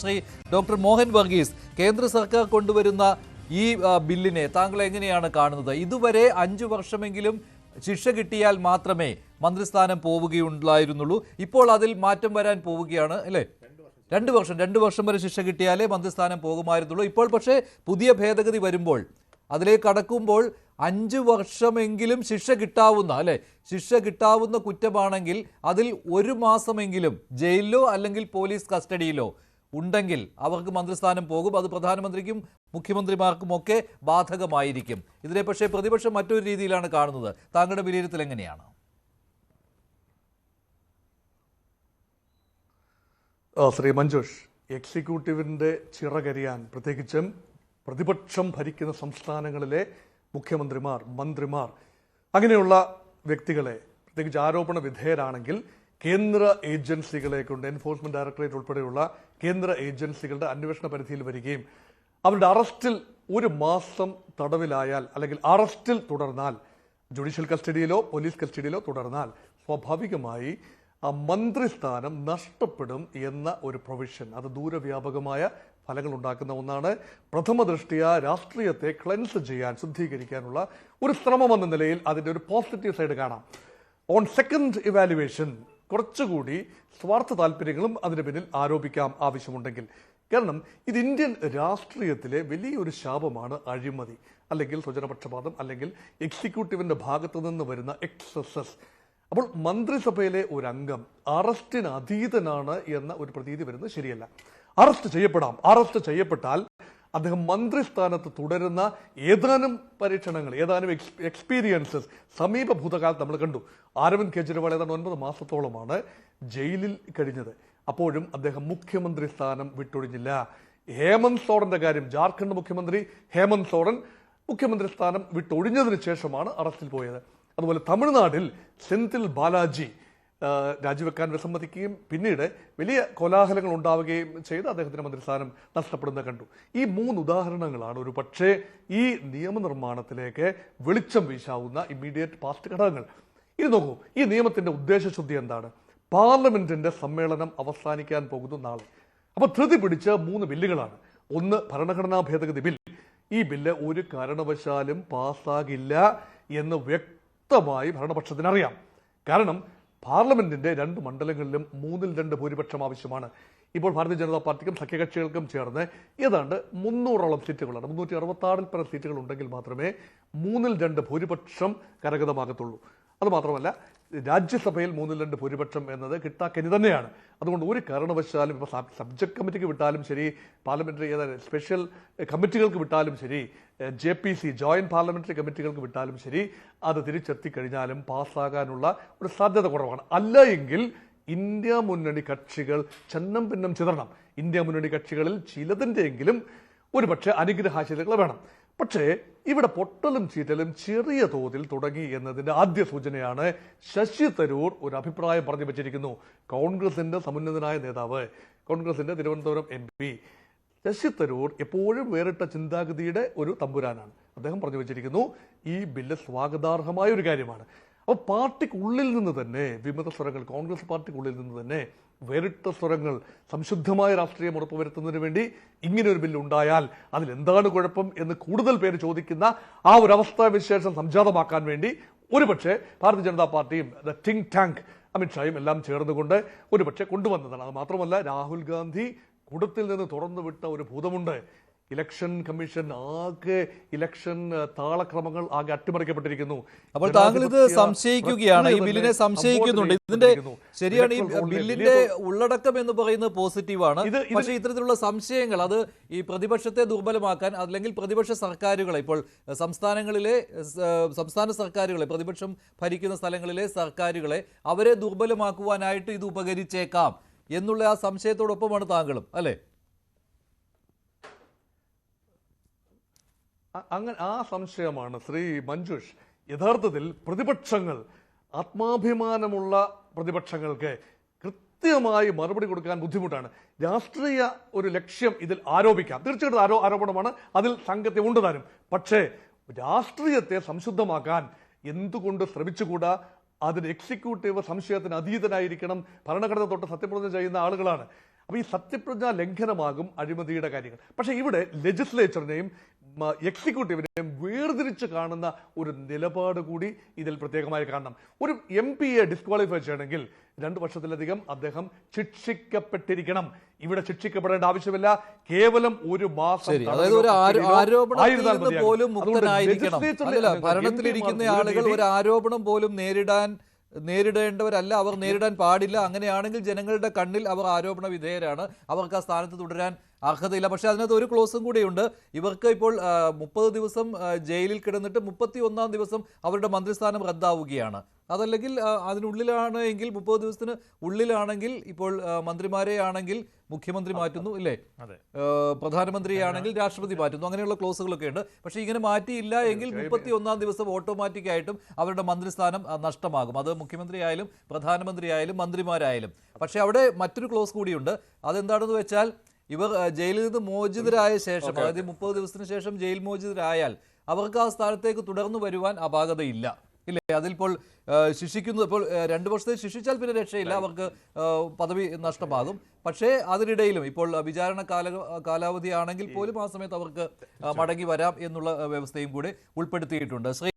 Shri doctor Mohan Varghese കേന്ദ്ര സർക്കാർ കൊണ്ടുവരുന്ന ഈ ബില്ലിനെ താങ്കൾ എങ്ങനെയാണ് കാണുന്നത്? ഇതുവരെ അഞ്ചു വർഷമെങ്കിലും ശിക്ഷ കിട്ടിയാൽ മാത്രമേ മന്ത്രിസ്ഥാനം പോവുകയുണ്ടായിരുന്നുള്ളൂ. ഇപ്പോൾ അതിൽ മാറ്റം വരാൻ പോവുകയാണ് അല്ലേ? രണ്ട് വർഷം രണ്ട് വർഷം വരെ ശിക്ഷ കിട്ടിയാലേ മന്ത്രിസ്ഥാനം പോകുമായിരുന്നുള്ളൂ. ഇപ്പോൾ പക്ഷേ പുതിയ ഭേദഗതി വരുമ്പോൾ അതിലേക്ക് കടക്കുമ്പോൾ അഞ്ച് വർഷമെങ്കിലും ശിക്ഷ കിട്ടാവുന്ന അല്ലെ? ശിക്ഷ കിട്ടാവുന്ന കുറ്റമാണെങ്കിൽ അതിൽ ഒരു മാസമെങ്കിലും ജയിലിലോ അല്ലെങ്കിൽ പോലീസ് കസ്റ്റഡിയിലോ ഉണ്ടെങ്കിൽ അവർക്ക് മന്ത്രിസ്ഥാനം പോകും അത് പ്രധാനമന്ത്രിക്കും മുഖ്യമന്ത്രിമാർക്കും ഒക്കെ ബാധകമായിരിക്കും. ഇതിനെ പക്ഷേ പ്രതിപക്ഷം മറ്റൊരു രീതിയിലാണ് കാണുന്നത്. താങ്കളുടെ വിലയിരുത്തൽ എങ്ങനെയാണ്? ശ്രീ മഞ്ജുഷ് എക്സിക്യൂട്ടീവിന്റെ ചിറകരിയാൻ പ്രത്യേകിച്ചും പ്രതിപക്ഷം ഭരിക്കുന്ന സംസ്ഥാനങ്ങളിലെ മുഖ്യമന്ത്രിമാർ മന്ത്രിമാർ അങ്ങനെയുള്ള വ്യക്തികളെ പ്രത്യേകിച്ച് ആരോപണ വിധേയരാണെങ്കിൽ കേന്ദ്ര ഏജൻസികളെ കൊണ്ട് എൻഫോഴ്സ്മെന്റ് ഡയറക്ടറേറ്റ് ഉൾപ്പെടെയുള്ള കേന്ദ്ര ഏജൻസികളുടെ അന്വേഷണ പരിധിയിൽ വരികയും അവരുടെ അറസ്റ്റിൽ ഒരു മാസം തടവിലായാൽ അല്ലെങ്കിൽ അറസ്റ്റിൽ തുടർന്നാൽ ജുഡീഷ്യൽ കസ്റ്റഡിയിലോ പോലീസ് കസ്റ്റഡിയിലോ തുടർന്നാൽ സ്വാഭാവികമായി ആ മന്ത്രിസ്ഥാനം നഷ്ടപ്പെടും എന്ന ഒരു പ്രൊവിഷൻ അത് ദൂരവ്യാപകമായ ഫലങ്ങൾ ഉണ്ടാക്കുന്ന ഒന്നാണ്. പ്രഥമ ദൃഷ്ടിയ രാഷ്ട്രീയത്തെ ക്ലെൻസ് ചെയ്യാൻ ശുദ്ധീകരിക്കാനുള്ള ഒരു ശ്രമം എന്ന നിലയിൽ അതിന്റെ ഒരു പോസിറ്റീവ് സൈഡ് കാണാം. ഓൺ സെക്കൻഡ് ഇവാലുവേഷൻ കുറച്ചുകൂടി സ്വാർത്ഥ താല്പര്യങ്ങളും അതിന് പിന്നിൽ ആരോപിക്കാം ആവശ്യമുണ്ടെങ്കിൽ. കാരണം ഇത് ഇന്ത്യൻ രാഷ്ട്രീയത്തിലെ വലിയൊരു ശാപമാണ് അഴിമതി. അല്ലെങ്കിൽ സ്വജനപക്ഷപാതം അല്ലെങ്കിൽ എക്സിക്യൂട്ടീവിന്റെ ഭാഗത്തു നിന്ന് വരുന്ന എക്സസസ്. അപ്പോൾ മന്ത്രിസഭയിലെ ഒരു അംഗം അറസ്റ്റിന് അതീതനാണ് എന്ന ഒരു പ്രതീതി വരുന്നത് ശരിയല്ല. അറസ്റ്റ് ചെയ്യപ്പെടാം. അറസ്റ്റ് ചെയ്യപ്പെട്ടാൽ അദ്ദേഹം മന്ത്രിസ്ഥാനത്ത് തുടരുന്ന ഏതാനും പരീക്ഷണങ്ങൾ ഏതാനും എക്സ്പീരിയൻസസ് സമീപ ഭൂതകാലത്ത് നമ്മൾ കണ്ടു. അരവിന്ദ് കെജ്രിവാൾ ഏതാണ്ട് ഒൻപത് മാസത്തോളമാണ് ജയിലിൽ കഴിഞ്ഞത്. അപ്പോഴും അദ്ദേഹം മുഖ്യമന്ത്രി സ്ഥാനം വിട്ടൊഴിഞ്ഞില്ല. ഹേമന്ത് സോറന്റെ കാര്യം ജാർഖണ്ഡ് മുഖ്യമന്ത്രി ഹേമന്ത് സോറൻ മുഖ്യമന്ത്രി സ്ഥാനം വിട്ടൊഴിഞ്ഞതിന് ശേഷമാണ് അറസ്റ്റിൽ പോയത്. അതുപോലെ തമിഴ്നാട്ടിൽ സെന്തിൽ ബാലാജി രാജിവെക്കാൻ വിസമ്മതിക്കുകയും പിന്നീട് വലിയ കോലാഹലങ്ങൾ ഉണ്ടാവുകയും ചെയ്ത് അദ്ദേഹത്തിന്റെ മന്ത്രിസ്ഥാനം നഷ്ടപ്പെടുന്ന കണ്ടു. ഈ മൂന്ന് ഉദാഹരണങ്ങളാണ് ഒരു പക്ഷേ ഈ നിയമനിർമ്മാണത്തിലേക്ക് വെളിച്ചം വീശാവുന്ന ഇമ്മീഡിയറ്റ് പാസ്റ്റ് ഘടകങ്ങൾ. ഇത് നോക്കൂ ഈ നിയമത്തിന്റെ ഉദ്ദേശശുദ്ധി എന്താണ്? പാർലമെന്റിന്റെ സമ്മേളനം അവസാനിക്കാൻ പോകുന്നു നാളെ. അപ്പൊ ധൃതി പിടിച്ച മൂന്ന് ബില്ലുകളാണ്. ഒന്ന് ഭരണഘടനാ ഭേദഗതി ബിൽ. ഈ ബില്ല് ഒരു കാരണവശാലും പാസ്സാകില്ല എന്ന് വ്യക്തമായി ഭരണപക്ഷത്തിനറിയാം. കാരണം പാർലമെന്റിന്റെ രണ്ട് മണ്ഡലങ്ങളിലും മൂന്നിൽ രണ്ട് ഭൂരിപക്ഷം ആവശ്യമാണ്. ഇപ്പോൾ ഭാരതീയ ജനതാ പാർട്ടിക്കും സഖ്യകക്ഷികൾക്കും ചേർന്ന് ഏതാണ്ട് മുന്നൂറോളം സീറ്റുകളാണ്. മുന്നൂറ്റി അറുപത്തി ആറിൽ പരം സീറ്റുകൾ ഉണ്ടെങ്കിൽ മാത്രമേ മൂന്നിൽ രണ്ട് ഭൂരിപക്ഷം കരഗതമാകത്തുള്ളൂ. അതുമാത്രമല്ല രാജ്യസഭയിൽ മൂന്നിൽ രണ്ട് ഭൂരിപക്ഷം എന്നത് കിട്ടാക്കനി തന്നെയാണ്. അതുകൊണ്ട് ഒരു കാരണവശാലും ഇപ്പോൾ സബ്ജക്ട് കമ്മിറ്റിക്ക് വിട്ടാലും ശരി പാർലമെന്ററി സ്പെഷ്യൽ കമ്മിറ്റികൾക്ക് വിട്ടാലും ശരി J P C joint parliamentary കമ്മിറ്റികൾക്ക് വിട്ടാലും ശരി അത് തിരിച്ചെത്തിക്കഴിഞ്ഞാലും പാസ്സാകാനുള്ള ഒരു സാധ്യത കുറവാണ്. അല്ല എങ്കിൽ ഇന്ത്യ മുന്നണി കക്ഷികൾ ചെന്നം പിന്നം ചിതറണം. ഇന്ത്യ മുന്നണി കക്ഷികളിൽ ചിലതിന്റെയെങ്കിലും ഒരുപക്ഷെ പക്ഷേ അനുഗ്രഹാശിലകൾ വേണം. പക്ഷേ ഇവിടെ പൊട്ടലും ചീറ്റലും ചെറിയ തോതിൽ തുടങ്ങി എന്നതിന്റെ ആദ്യ സൂചനയാണ് ശശി തരൂർ ഒരു അഭിപ്രായം പറഞ്ഞു വെച്ചിരിക്കുന്നു കോൺഗ്രസിന്റെ സമുന്നതനായ നേതാവ് കോൺഗ്രസിന്റെ തിരുവനന്തപുരം എം പി. ശശി തരൂർ എപ്പോഴും വേറിട്ട ചിന്താഗതിയുടെ ഒരു തമ്പുരാനാണ്. അദ്ദേഹം പറഞ്ഞു വെച്ചിരിക്കുന്നു ഈ ബില്ല് സ്വാഗതാർഹമായ ഒരു കാര്യമാണ്. അപ്പോൾ പാർട്ടിക്കുള്ളിൽ നിന്ന് തന്നെ വിമത സ്വരങ്ങൾ കോൺഗ്രസ് പാർട്ടിക്കുള്ളിൽ നിന്ന് തന്നെ വേറിട്ട സ്വരങ്ങൾ സംശുദ്ധമായ രാഷ്ട്രീയം ഉറപ്പുവരുത്തുന്നതിന് വേണ്ടി ഇങ്ങനെ ഒരു ബില്ല് ഉണ്ടായാൽ അതിൽ എന്താണ് കുഴപ്പം എന്ന് കൂടുതൽ പേര് ചോദിക്കുന്ന ആ ഒരു അവസ്ഥാവിശേഷം സംജാതമാക്കാൻ വേണ്ടി ഒരുപക്ഷെ ഭാരതീയ ജനതാ പാർട്ടിയും ദ തിങ്ക് ടാങ്ക് അമിത്ഷായും എല്ലാം ചേർന്നുകൊണ്ട് ഒരുപക്ഷെ കൊണ്ടുവന്നതാണ്. അത് മാത്രമല്ല രാഹുൽ ഗാന്ധി കൂടത്തിൽ നിന്ന് തുറന്നു വിട്ട ഒരു ഭൂതമുണ്ട്. ഇലക്ഷൻ കമ്മീഷൻ ആകെ ഇലക്ഷൻ താളക്രമങ്ങൾ ആകെ അട്ടിമറിക്കപ്പെട്ടിരിക്കുന്നു. അപ്പോൾ താങ്കൾ ഇത് സംശയിക്കുകയാണ്. ഈ ബില്ലിനെ സംശയിക്കുന്നുണ്ട്. ഇതിന്റെ ശരിയാണ് ഈ ബില്ലിന്റെ ഉള്ളടക്കം എന്ന് പറയുന്നത് പോസിറ്റീവാണ്. പക്ഷേ ഇത്തരത്തിലുള്ള സംശയങ്ങൾ അത് ഈ പ്രതിപക്ഷത്തെ ദുർബലമാക്കാൻ അല്ലെങ്കിൽ പ്രതിപക്ഷ സർക്കാരുകളെ ഇപ്പോൾ സംസ്ഥാനങ്ങളിലെ സംസ്ഥാന സർക്കാരുകളെ പ്രതിപക്ഷം ഭരിക്കുന്ന സ്ഥലങ്ങളിലെ സർക്കാരുകളെ അവരെ ദുർബലമാക്കുവാനായിട്ട് ഇത് ഉപകരിച്ചേക്കാം എന്നുള്ള ആ സംശയത്തോടൊപ്പമാണ് താങ്കളും അല്ലേ? അങ്ങനെ ആ സംശയമാണ് ശ്രീ മഞ്ജുഷ്. യഥാർത്ഥത്തിൽ പ്രതിപക്ഷങ്ങൾ ആത്മാഭിമാനമുള്ള പ്രതിപക്ഷങ്ങൾക്ക് കൃത്യമായി മറുപടി കൊടുക്കാൻ ബുദ്ധിമുട്ടാണ്. രാഷ്ട്രീയ ഒരു ലക്ഷ്യം ഇതിൽ ആരോപിക്കാം. തീർച്ചയായിട്ടും ആരോ ആരോപണമാണ്. അതിൽ സംഘത്തെ ഉണ്ട് പക്ഷേ രാഷ്ട്രീയത്തെ സംശുദ്ധമാക്കാൻ എന്തുകൊണ്ട് ശ്രമിച്ചുകൂടാ? അതിന് എക്സിക്യൂട്ടീവ് സംശയത്തിന് അതീതനായിരിക്കണം. ഭരണഘടന തൊട്ട് സത്യപ്രതിജ്ഞ ചെയ്യുന്ന ആളുകളാണ്. അപ്പോൾ ഈ സത്യപ്രതിജ്ഞാ ലംഘനമാകും അഴിമതിയുടെ കാര്യങ്ങൾ. പക്ഷേ ഇവിടെ ലെജിസ്ലേച്ചറിനെയും എക്സിക്യൂട്ടീവിനെയും വേർതിരിച്ച് കാണുന്ന ഒരു നിലപാട് കൂടി ഇതിൽ പ്രത്യേകമായി കാണണം. ഒരു എം പിയെ ഡിസ്ക്വാളിഫൈ ചെയ്യണമെങ്കിൽ രണ്ട് വർഷത്തിലധികം അദ്ദേഹം ശിക്ഷിക്കപ്പെട്ടിരിക്കണം. ഇവിടെ ശിക്ഷിക്കപ്പെടേണ്ട ആവശ്യമില്ല. കേവലം ഒരു മാസം. പോലും ഭരണത്തിലിരിക്കുന്ന ആളുകൾ ഒരു ആരോപണം പോലും നേരിടാൻ നേരിടേണ്ടവരല്ല അവർ നേരിടാൻ പാടില്ല. അങ്ങനെയാണെങ്കിൽ ജനങ്ങളുടെ കണ്ണിൽ അവർ ആരോപണ വിധേയരാണ് അവർക്ക് ആ സ്ഥാനത്ത് തുടരാൻ അർഹതയില്ല. പക്ഷെ അതിനകത്ത് ഒരു ക്ലോസും കൂടിയുണ്ട്. ഇവർക്ക് ഇപ്പോൾ മുപ്പത് ദിവസം ജയിലിൽ കിടന്നിട്ട് മുപ്പത്തി ഒന്നാം ദിവസം അവരുടെ മന്ത്രിസ്ഥാനം റദ്ദാവുകയാണ്. അതല്ലെങ്കിൽ അതിനുള്ളിലാണ് എങ്കിൽ മുപ്പത് ദിവസത്തിന് ഉള്ളിലാണെങ്കിൽ ഇപ്പോൾ മന്ത്രിമാരെയാണെങ്കിൽ മന്ത്രിമാരെ ആണെങ്കിൽ മുഖ്യമന്ത്രി മാറ്റുന്നു ഇല്ലേ? പ്രധാനമന്ത്രിയാണെങ്കിൽ രാഷ്ട്രപതി മാറ്റുന്നു അങ്ങനെയുള്ള ക്ലോസുകളൊക്കെ ഉണ്ട്. പക്ഷേ ഇങ്ങനെ മാറ്റിയില്ല എങ്കിൽ മുപ്പത്തി ഒന്നാം ദിവസം ഓട്ടോമാറ്റിക് ആയിട്ടും അവരുടെ മന്ത്രിസ്ഥാനം നഷ്ടമാകും. അത് മുഖ്യമന്ത്രി ആയാലും പ്രധാനമന്ത്രി ആയാലും മന്ത്രിമാരായാലും. പക്ഷേ അവിടെ മറ്റൊരു ക്ലോസ് കൂടിയുണ്ട്. അതെന്താണെന്ന് വെച്ചാൽ ഇവർ ജയിലിൽ നിന്ന് മോചിതരായ ശേഷം അതായത് മുപ്പത് ദിവസത്തിന് ശേഷം ജയിൽ മോചിതരായാൽ അവർക്ക് ആ സ്ഥാനത്തേക്ക് തുടർന്നു വരുവാൻ അപാകതയില്ല. ഇല്ലേ? അതിലിപ്പോൾ ശിക്ഷിക്കുന്നു. ശിക്ഷിക്കുന്നത് ഇപ്പോൾ രണ്ട് വർഷത്തെ ശിക്ഷിച്ചാൽ പിന്നെ രക്ഷയില്ല. അവർക്ക് പദവി നഷ്ടമാകും. പക്ഷേ അതിനിടയിലും ഇപ്പോൾ വിചാരണ കാല കാലാവധി ആണെങ്കിൽ പോലും ആ സമയത്ത് അവർക്ക് മടങ്ങി വരാം എന്നുള്ള വ്യവസ്ഥയും കൂടി ഉൾപ്പെടുത്തിയിട്ടുണ്ട്. ശ്രീ